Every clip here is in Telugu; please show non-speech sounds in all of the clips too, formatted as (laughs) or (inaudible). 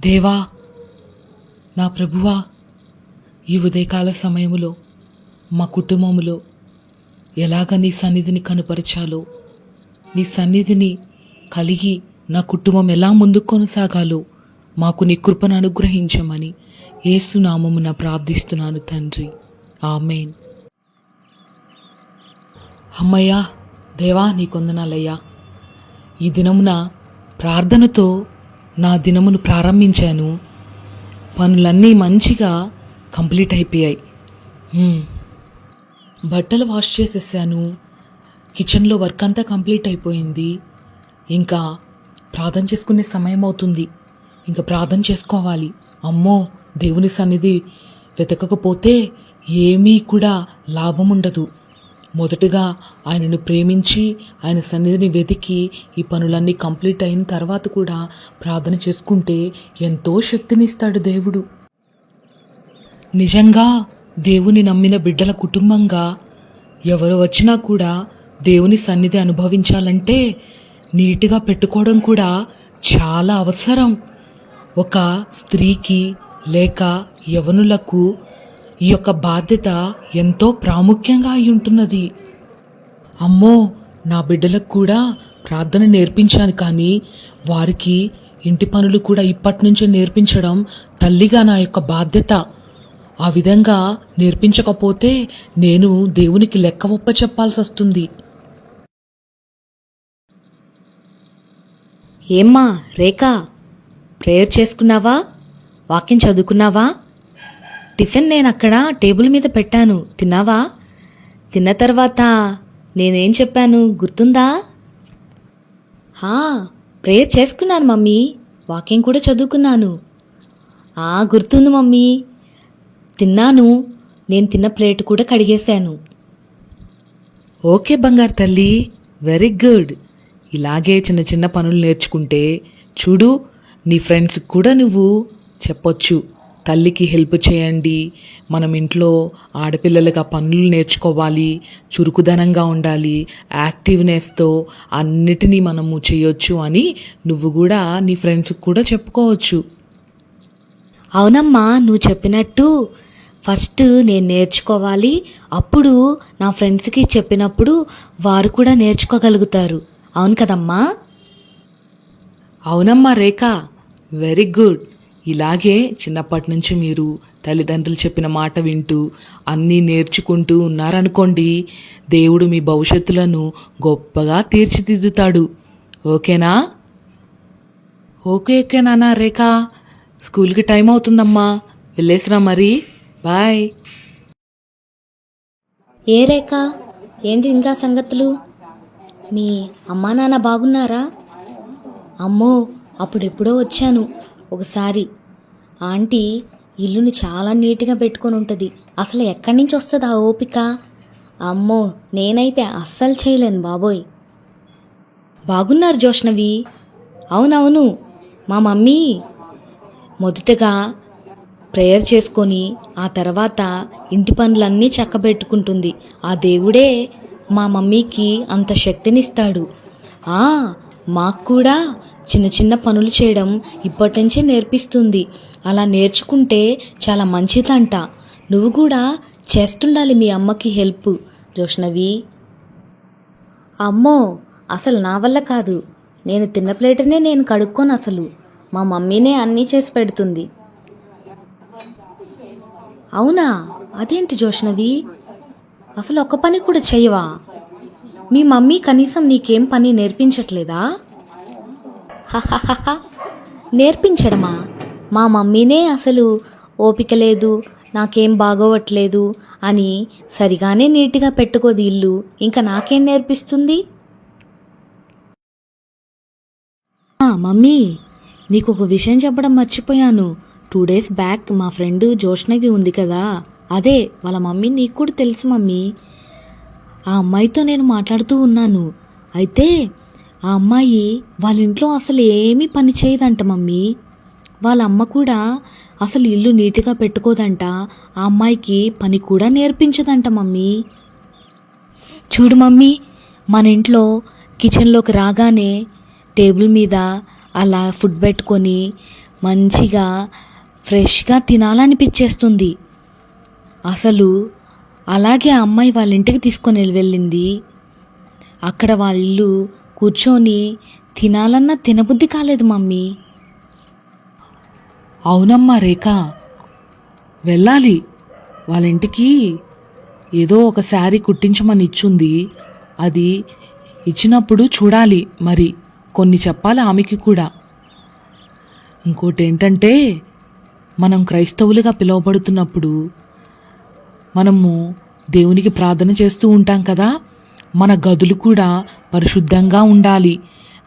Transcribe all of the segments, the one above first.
దేవా నా ప్రభువా ఈ ఉదయకాల సమయంలో మా కుటుంబంలో ఎలాగ నీ సన్నిధిని కనుపరచాలో నీ సన్నిధిని కలిగి నా కుటుంబం ఎలా ముందుకు కొనసాగాలో మాకు నీ కృపను అనుగ్రహించమని ఏసునామమున ప్రార్థిస్తున్నాను తండ్రి. ఆమెన్. అమ్మయ్యా దేవా నీ కొందనాలయ్యా ఈ దినమున ప్రార్థనతో నా దినమును ప్రారంభించాను. పనులన్నీ మంచిగా కంప్లీట్ అయిపోయాయి. బట్టలు వాష్ చేసేసాను. కిచెన్లో వర్క్ అంతా కంప్లీట్ అయిపోయింది. ఇంకా ప్రార్థన చేసుకునే సమయం అవుతుంది. ఇంకా ప్రార్థన చేసుకోవాలి. అమ్మో దేవుని సన్నిధి వెతకకపోతే ఏమీ కూడా లాభం ఉండదు. మొదటగా ఆయనను ప్రేమించి ఆయన సన్నిధిని వెతికి ఈ పనులన్నీ కంప్లీట్ అయిన తర్వాత కూడా ప్రార్థన చేసుకుంటే ఎంతో శక్తినిస్తాడు దేవుడు. నిజంగా దేవుని నమ్మిన బిడ్డల కుటుంబంగా ఎవరు వచ్చినా కూడా దేవుని సన్నిధి అనుభవించాలంటే నీట్గా పెట్టుకోవడం కూడా చాలా అవసరం. ఒక స్త్రీకి లేక యవనులకు ఈ యొక్క బాధ్యత ఎంతో ప్రాముఖ్యంగా అయి ఉంటున్నది. అమ్మో నా బిడ్డలకు కూడా ప్రార్థన నేర్పించాను కానీ వారికి ఇంటి పనులు కూడా ఇప్పటి నుంచే నేర్పించడం తల్లిగా నా యొక్క బాధ్యత. ఆ విధంగా నేర్పించకపోతే నేను దేవునికి లెక్క ఒప్ప చెప్పాల్సి వస్తుంది. ఏమ్మా రేఖా ప్రేయర్ చేసుకున్నావా? వాక్యం చదువుకున్నావా? టిఫిన్ నేను అక్కడ టేబుల్ మీద పెట్టాను. తిన్నావా? తిన్న తర్వాత నేనేం చెప్పాను? గుర్తుందా? హా ప్రేయర్ చేసుకున్నాను మమ్మీ. వాకింగ్ కూడా చదువుకున్నాను. ఆ గుర్తుంది మమ్మీ. తిన్నాను. నేను తిన్న ప్లేట్ కూడా కడిగేశాను. ఓకే బంగారు తల్లి. Very good. ఇలాగే చిన్న చిన్న పనులు నేర్చుకుంటే చూడు నీ ఫ్రెండ్స్కి కూడా నువ్వు చెప్పొచ్చు. తల్లికి హెల్ప్ చేయండి. మనం ఇంట్లో ఆడపిల్లలకు ఆ పనులు నేర్చుకోవాలి. చురుకుదనంగా ఉండాలి. యాక్టివ్నెస్తో అన్నిటినీ మనము చేయొచ్చు అని నువ్వు కూడా నీ ఫ్రెండ్స్కి కూడా చెప్పుకోవచ్చు. అవునమ్మా నువ్వు చెప్పినట్టు ఫస్ట్ నేను నేర్చుకోవాలి. అప్పుడు నా ఫ్రెండ్స్కి చెప్పినప్పుడు వారు కూడా నేర్చుకోగలుగుతారు. అవును కదమ్మా? అవునమ్మా రేఖ. Very good. ఇలాగే చిన్నప్పటి నుంచి మీరు తల్లిదండ్రులు చెప్పిన మాట వింటూ అన్నీ నేర్చుకుంటూ ఉన్నారనుకోండి దేవుడు మీ భవిష్యత్తులను గొప్పగా తీర్చిదిద్దుతాడు. ఓకేనా? ఓకే ఓకే నాన్న రేఖ. స్కూల్కి టైం అవుతుందమ్మా. వెళ్ళేసిరా మరి. బాయ్. ఏ రేఖ? ఏంటి ఇంకా సంగతులు? మీ అమ్మా నాన్న బాగున్నారా? అమ్మో అప్పుడెప్పుడో వచ్చాను. ఒకసారి ఆంటీ ఇల్లుని చాలా నీట్గా పెట్టుకొని ఉంటుంది. అసలు ఎక్కడి నుంచి వస్తుంది ఆ ఓపిక? అమ్మో నేనైతే అస్సలు చేయలేను బాబోయ్. బాగున్నారు జోష్నవి అవునవును మా మమ్మీ. మొదటగా ప్రేయర్ చేసుకొని ఆ తర్వాత ఇంటి పనులన్నీ చక్కబెట్టుకుంటుంది. ఆ దేవుడే మా మమ్మీకి అంత శక్తినిస్తాడు. ఆ మాకు కూడా చిన్న చిన్న పనులు చేయడం ఇప్పటి నుంచే నేర్పిస్తుంది. అలా నేర్చుకుంటే చాలా మంచిదంట. నువ్వు కూడా చేస్తుండాలి మీ అమ్మకి హెల్ప్. జోష్ణవి అమ్మో అసలు నా వల్ల కాదు. నేను తిన్న ప్లేటనే నేను కడుక్కోను అసలు. మా మమ్మీనే అన్నీ చేసి పెడుతుంది. అవునా? అదేంటి జోష్ణవి అసలు ఒక పని కూడా చేయవా? మీ మమ్మీ కనీసం నీకేం పని నేర్పించట్లేదా? నేర్పించడమా? మా మమ్మీనే అసలు ఓపిక లేదు నాకేం బాగోవట్లేదు అని సరిగానే నీట్గా పెట్టుకోదు ఇల్లు. ఇంకా నాకేం నేర్పిస్తుంది? మమ్మీ నీకు ఒక విషయం చెప్పడం మర్చిపోయాను. టూ డేస్ బ్యాక్ మా ఫ్రెండ్ జోష్నవి ఉంది కదా అదే వాళ్ళ మమ్మీ నీకు కూడా తెలుసు మమ్మీ. ఆ అమ్మాయితో నేను మాట్లాడుతూ ఉన్నాను. అయితే ఆ అమ్మాయి వాళ్ళ ఇంట్లో అసలు ఏమీ పని చేయదంట మమ్మీ. వాళ్ళ అమ్మ కూడా అసలు ఇల్లు నీట్గా పెట్టుకోదంట. ఆ అమ్మాయికి పని కూడా నేర్పించదంట మమ్మీ. చూడు మమ్మీ మన ఇంట్లో కిచెన్లోకి రాగానే టేబుల్ మీద అలా ఫుడ్ పెట్టుకొని మంచిగా ఫ్రెష్గా తినాలనిపించేస్తుంది. అసలు అలాగే ఆ అమ్మాయి వాళ్ళ ఇంటికి తీసుకొని వెళ్ళింది. అక్కడ వాళ్ళ ఇల్లు కూర్చొని తినాలన్నా తినబుద్ధి కాలేదు మమ్మీ. అవునమ్మా రేఖ. వెళ్ళాలి. వాళ్ళ ఇంటికి ఏదో ఒక శారీ కుట్టించమని ఇచ్చుంది. అది ఇచ్చినప్పుడు చూడాలి మరి. కొన్ని చెప్పాలి ఆమెకి కూడా. ఇంకోటి ఏంటంటే మనం క్రైస్తవులుగా పిలువబడుతున్నప్పుడు మనము దేవునికి ప్రార్థన చేస్తూ ఉంటాం కదా. మన గదులు కూడా పరిశుద్ధంగా ఉండాలి.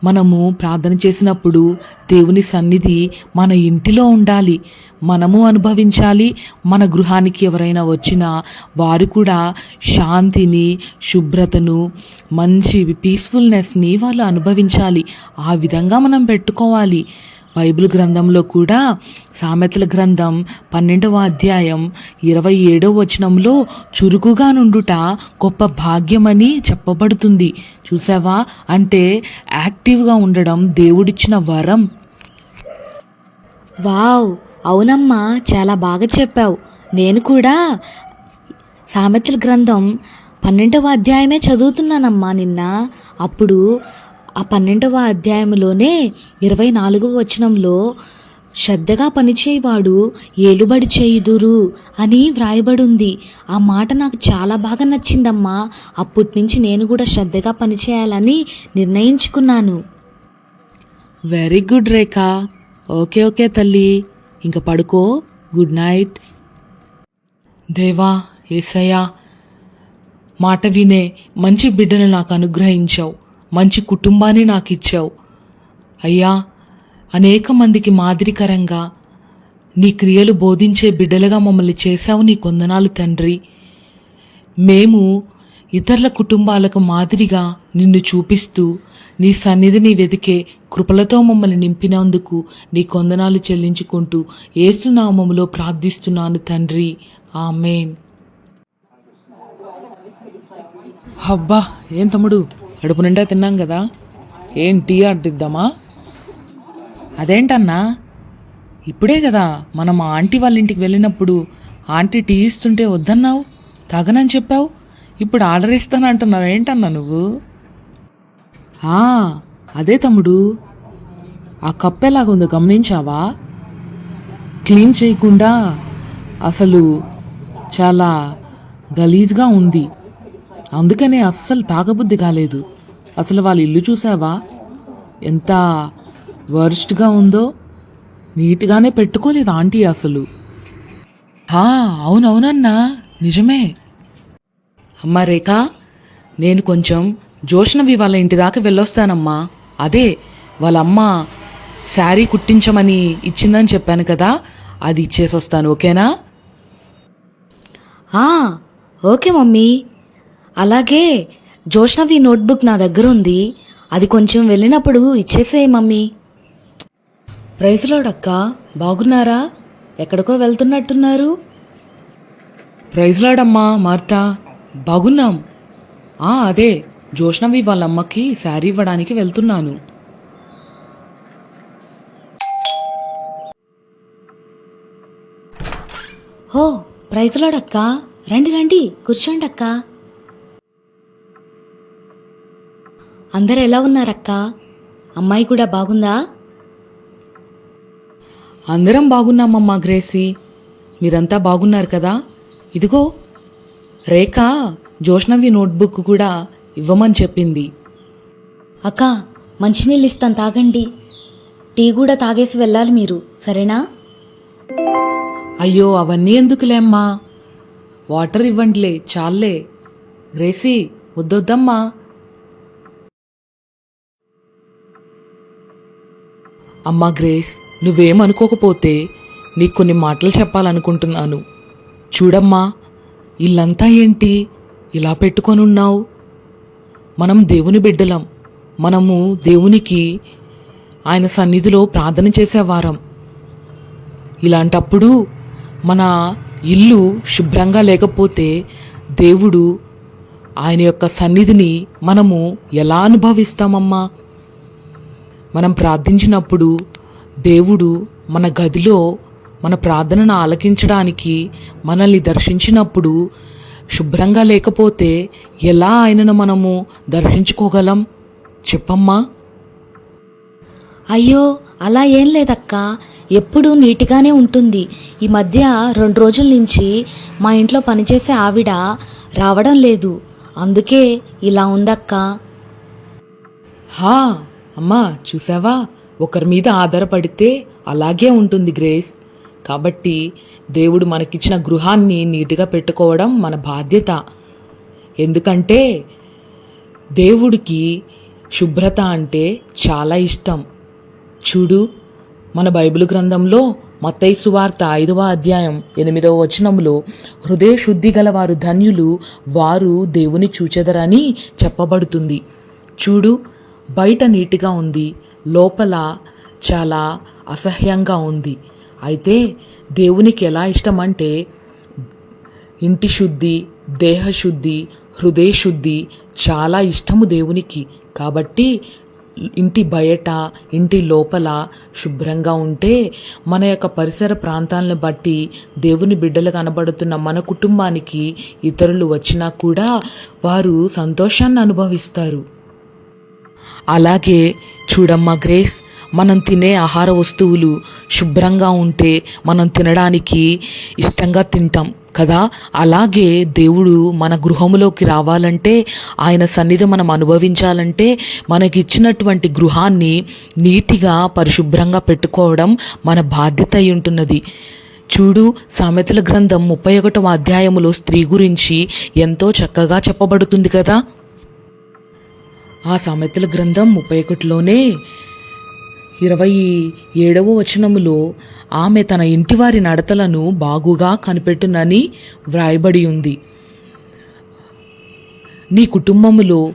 మనము ప్రార్థన చేసినప్పుడు దేవుని సన్నిధి మన ఇంటిలో ఉండాలి. మనము అనుభవించాలి. మన గృహానికి ఎవరైనా వచ్చినా వారు కూడా శాంతిని శుభ్రతను మంచి పీస్ఫుల్నెస్ని వాళ్ళు అనుభవించాలి. ఆ విధంగా మనం పెట్టుకోవాలి. బైబిల్ గ్రంథంలో కూడా సామెతల గ్రంథం పన్నెండవ అధ్యాయం ఇరవై ఏడవ వచనంలో చురుకుగా నుండుట గొప్ప భాగ్యమని చెప్పబడుతుంది. చూసావా? అంటే యాక్టివ్గా ఉండడం దేవుడిచ్చిన వరం. వావ్! అవునమ్మా! చాలా బాగా చెప్పావు. నేను కూడా సామెతల గ్రంథం పన్నెండవ అధ్యాయమే చదువుతున్నానమ్మా నిన్న. అప్పుడు ఆ పన్నెండవ అధ్యాయంలోనే ఇరవై నాలుగవ వచనంలో శ్రద్ధగా పనిచేయవాడు ఏలుబడి చేయుదురు అని వ్రాయబడి ఉంది ఆ మాట నాకు చాలా బాగా నచ్చిందమ్మా. అప్పటి నుంచి నేను కూడా శ్రద్ధగా పనిచేయాలని నిర్ణయించుకున్నాను. Very good Rekha okay okay తల్లి. ఇంక పడుకో. గుడ్ నైట్ దేవా ఏసయ్యా మాట వినే మంచి బిడ్డను నాకు అనుగ్రహించావు. మంచి కుటుంబాన్ని నాకు ఇచ్చావు అయ్యా అనేక మందికి మాదిరికరంగా నీ క్రియలు బోధించే బిడ్డలుగా మమ్మల్ని చేశావు నీ కొందనాలు తండ్రి. మేము ఇతరుల కుటుంబాలకు మాదిరిగా నిన్ను చూపిస్తూ నీ సన్నిధిని వెతికే కృపలతో మమ్మల్ని నింపినందుకు నీ కొందనాలు చెల్లించుకుంటూ ఏసునామములో ప్రార్థిస్తున్నాను తండ్రి. ఆమెన్. హబ్బా ఏం తమ్ముడు? కడుపు నిండా తిన్నాం కదా. ఏం టీ అడ్డిద్దామా అదేంటన్నా? ఇప్పుడే కదా మనం ఆ ఆంటీ వాళ్ళ ఇంటికి వెళ్ళినప్పుడు ఆంటీ టీ ఇస్తుంటే వద్దన్నావు తాగనని చెప్పావు ఇప్పుడు ఆర్డర్ ఇస్తాను అంటున్నావు ఏంటన్నా నువ్వు? అదే తమ్ముడు. ఆ కప్ ఎలాగుందో గమనించావా? క్లీన్ చేయకుండా అసలు చాలా గలీజ్గా ఉంది. అందుకనే అస్సలు తాగబుద్ధి కాలేదు. అసలు వాళ్ళ ఇల్లు చూసావా? ఎంత వర్స్ట్గా ఉందో. నీట్గానే పెట్టుకోలేదు ఆంటీ అసలు. హా, అవునవునన్నా నిజమే. అమ్మ రేఖ నేను కొంచెం జోష్నవి వాళ్ళ ఇంటి దాకా వెళ్ళొస్తానమ్మా. అదే వాళ్ళ అమ్మ శారీ కుట్టించమని ఇచ్చిందని చెప్పాను కదా అది ఇచ్చేసి వస్తాను ఓకేనా ఓకే మమ్మీ. అలాగే జోష్నవి నోట్బుక్ నా దగ్గర ఉంది. అది కొంచెం వెళ్ళినప్పుడు ఇచ్చేసే మమ్మీ. ప్రైజ్లోడక్క బాగున్నారా? ఎక్కడికో వెళ్తున్నట్టున్నారు. ప్రైజ్లాడమ్మా మార్తా బాగున్నాం. ఆ అదే జోష్నవి వాళ్ళ అమ్మకి శారీ ఇవ్వడానికి వెళ్తున్నాను. హో ప్రైజ్లాడక్క రండి రండి కూర్చోండి అక్క. అందరు ఎలా ఉన్నారక్క? అమ్మాయి కూడా బాగుందా? అందరం బాగున్నామమ్మా గ్రేసీ. మీరంతా బాగున్నారు కదా? ఇదిగో రేఖ జోష్నవి నోట్బుక్ కూడా ఇవ్వమని చెప్పింది. అక్క మంచినీళ్ళు ఇస్తాను తాగండి. టీ కూడా తాగేసి వెళ్ళాలి మీరు సరేనా? అయ్యో అవన్నీ ఎందుకులేమ్మా వాటర్ ఇవ్వండిలే చాలే గ్రేసీ వద్దొద్దమ్మా. అమ్మా గ్రేస్ నువ్వేమనుకోకపోతే నీకు కొన్ని మాటలు చెప్పాలనుకుంటున్నాను. చూడమ్మా ఇల్లంతా ఏంటి? ఇలా పెట్టుకొని ఉన్నావు మనం దేవుని బిడ్డలం. మనము దేవునికి ఆయన సన్నిధిలో ప్రార్థన చేసేవారం. ఇలాంటప్పుడు మన ఇల్లు శుభ్రంగా లేకపోతే దేవుడు ఆయన యొక్క సన్నిధిని మనము ఎలా అనుభవిస్తామమ్మా? మనం ప్రార్థించినప్పుడు దేవుడు మన గదిలో మన ప్రార్థనను ఆలకించడానికి మనల్ని దర్శించినప్పుడు శుభ్రంగా లేకపోతే ఎలా ఆయనను మనము దర్శించుకోగలం? చెప్పమ్మా. అయ్యో అలా ఏం లేదక్క. ఎప్పుడూ నీట్గానే ఉంటుంది. ఈ మధ్య రెండు రోజుల నుంచి మా ఇంట్లో పనిచేసే ఆవిడ రావడం లేదు. అందుకే ఇలా ఉందక్క. హా అమ్మా చూసావా? ఒకరి మీద ఆధారపడితే అలాగే ఉంటుంది గ్రేస్. కాబట్టి దేవుడు మనకిచ్చిన గృహాన్ని నీట్గా పెట్టుకోవడం మన బాధ్యత. ఎందుకంటే దేవుడికి శుభ్రత అంటే చాలా ఇష్టం. చూడు మన బైబిల్ గ్రంథంలో మత్తయి సువార్త ఐదవ అధ్యాయం ఎనిమిదవ వచనంలో హృదయ శుద్ధి గల వారు ధన్యులు వారు దేవుని చూచెదరని చెప్పబడుతుంది. చూడు బయట నీటిగా ఉంది లోపల చాలా అసహ్యంగా ఉంది. అయితే దేవునికి ఎలా ఇష్టం అంటే ఇంటి శుద్ధి దేహశుద్ధి హృదయ శుద్ధి చాలా ఇష్టము దేవునికి. కాబట్టి ఇంటి బయట ఇంటి లోపల శుభ్రంగా ఉంటే మన యొక్క పరిసర ప్రాంతాలను బట్టి దేవుని బిడ్డలు కనబడుతున్న మన కుటుంబానికి ఇతరులు వచ్చినా కూడా వారు సంతోషాన్ని అనుభవిస్తారు. అలాగే చూడమ్మా గ్రేస్ మనం తినే ఆహార వస్తువులు శుభ్రంగా ఉంటే మనం తినడానికి ఇష్టంగా తింటాం కదా? అలాగే దేవుడు మన గృహములోకి రావాలంటే ఆయన సన్నిధి మనం అనుభవించాలంటే మనకి ఇచ్చినటువంటి గృహాన్ని నీటిగా పరిశుభ్రంగా పెట్టుకోవడం మన బాధ్యత అయి ఉంటున్నది. చూడు సామెతల గ్రంథం ముప్పై ఒకటవ అధ్యాయములో స్త్రీ గురించి ఎంతో చక్కగా చెప్పబడుతుంది కదా? ఆ సామెతల గ్రంథం ముప్పై ఒకటిలోనే ఇరవై ఏడవ వచనములో ఆమె తన ఇంటివారి నడతలను బాగుగా కనిపెట్టునని వ్రాయబడి ఉంది. నీ కుటుంబములో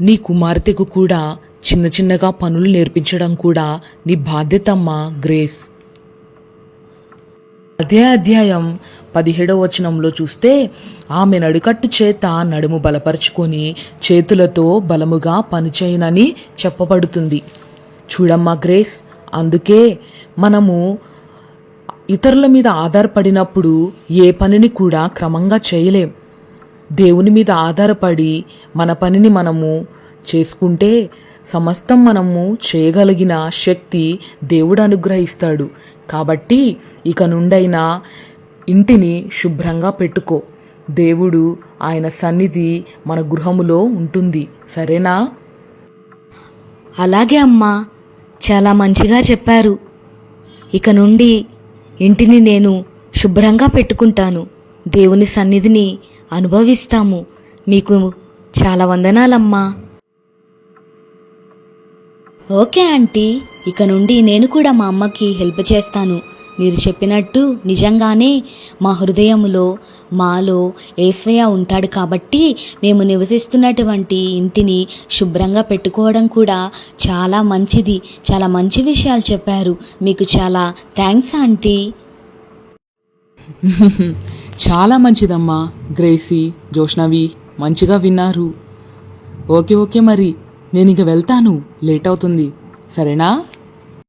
నీ కుమార్తెకు కూడా చిన్న చిన్నగా పనులు నేర్పించడం కూడా నీ బాధ్యతమ్మ గ్రేస్. అదే అధ్యాయం పదిహేడవ వచనంలో చూస్తే ఆమె నడుకట్టు చేత నడుము బలపరుచుకొని చేతులతో బలముగా పనిచేయనని చెప్పబడుతుంది. చూడమ్మా గ్రేస్ అందుకే మనము ఇతరుల మీద ఆధారపడినప్పుడు ఏ పనిని కూడా క్రమంగా చేయలేం. దేవుని మీద ఆధారపడి మన పనిని మనము చేసుకుంటే సమస్తం మనము చేయగలిగిన శక్తి దేవుడు అనుగ్రహిస్తాడు. కాబట్టి ఇక నుండైనా ఇంటిని శుభ్రంగా పెట్టుకో. దేవుడు ఆయన సన్నిధి మన గృహములో ఉంటుంది. సరేనా? అలాగే అమ్మా చాలా మంచిగా చెప్పారు. ఇక నుండి ఇంటిని నేను శుభ్రంగా పెట్టుకుంటాను. దేవుని సన్నిధిని అనుభవిస్తాము. మీకు చాలా వందనాలమ్మా. ఓకే ఆంటీ ఇక నుండి నేను కూడా మా అమ్మకి హెల్ప్ చేస్తాను. మీరు చెప్పినట్టు నిజంగానే మా హృదయములో మాలో ఏసయ్య ఉంటాడు కాబట్టి మేము నివసిస్తున్నటువంటి ఇంటిని శుభ్రంగా పెట్టుకోవడం కూడా చాలా మంచిది. చాలా మంచి విషయాలు చెప్పారు. మీకు చాలా థ్యాంక్స్ ఆంటీ. (laughs) చాలా మంచిదమ్మా గ్రేసీ జోష్నవి మంచిగా విన్నారు. ఓకే ఓకే మరి. నేను ఇక వెళ్తాను. లేట్ అవుతుంది. సరేనా?